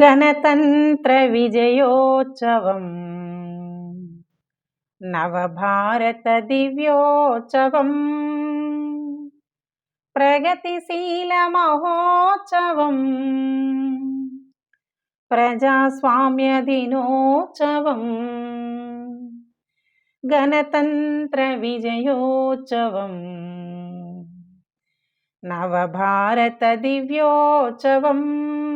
गणतन्त्रविजयोत्सवम्। नवभारतदिव्योत्सवम्। प्रगतिशीलमहोत्सवम्। प्रजास्वाम्यदिनोत्सवम्। गणतन्त्रविजयोत्सवम्। नवभारतदिव्योत्सवम्।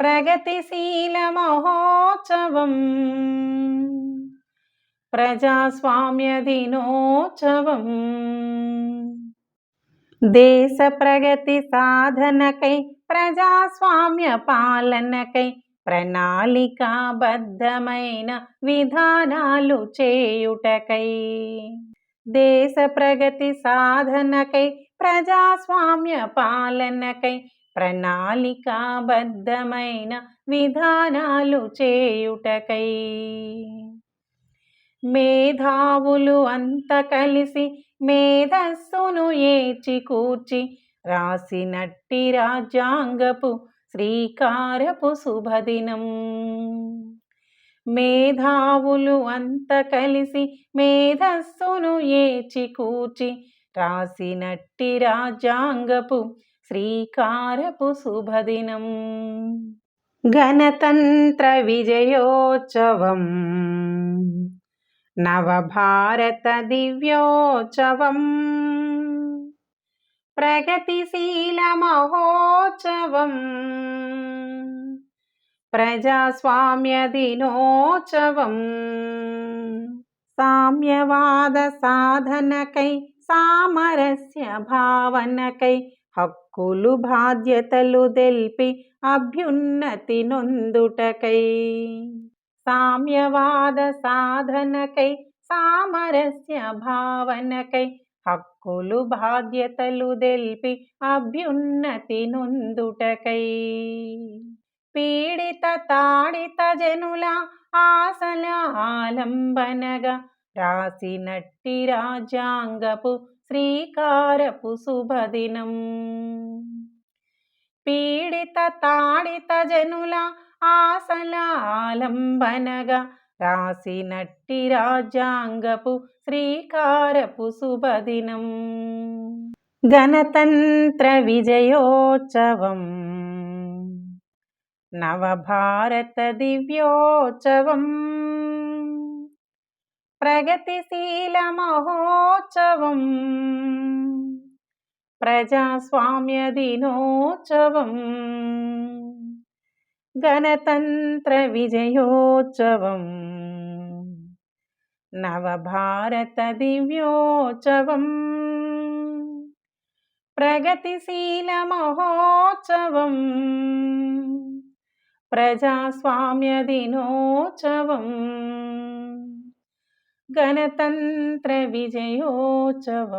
ప్రగతిశీల మహోత్సవం ప్రజాస్వామ్య దినోత్సవం దేశ ప్రగతి సాధనకై ప్రజాస్వామ్య పాలనకై ప్రణాళికాబద్ధమైన విధానాలు చేయుటకై దేశ ప్రగతి సాధనకై ప్రజాస్వామ్య పాలనకై ప్రణాళికాబద్ధమైన విధానాలు చేయుటకై. మేధావులు అంత కలిసి మేధస్సును ఏచి కూర్చి రాసినట్టి రాజ్యాంగపు శ్రీకారపు శుభదినం. మేధావులు అంత కలిసి మేధస్సును ఏచి కూర్చి రాసినట్టి రాజ్యాంగపు శ్రీకారపు శుభదినం. గణతంత్ర విజయోత్సవం. నవభారత దివ్యోత్సవం. ప్రగతిశీల మహోత్సవం. ప్రజాస్వామ్య దినోత్సవం. సామ్యవాద సాధనకై సామరస్య భావనకై హక్కులు బాధ్యతలు తెల్పి అభ్యున్నతి నొందుటకై. సామ్యవాద సాధనకై సామరస్య భావనకై హక్కులు బాధ్యతలు తెల్పి అభ్యున్నతి నొందుటకై. పీడిత తాడిత జనుల ఆశల ఆలంబనగా రాసినట్టి రాజ్యాంగపు శ్రీకారపు శుభదినం. పీడిత తాడిత జనుల ఆశల ఆలంబనగా రాసినట్టి రాజ్యాంగపు శ్రీకారపు శుభదినం. గణతంత్ర విజయోత్సవం. నవభారత దివ్యోత్సవం. ప్రగతిశీల మహోత్సవం ప్రజాస్వామ్య దినోత్సవం గణతంత్ర విజయోత్సవం నవభారత దివ్యోత్సవం ప్రగతిశీల మహోత్సవం ప్రజాస్వామ్య దినోత్సవం गणतंत्र विजयोत्सव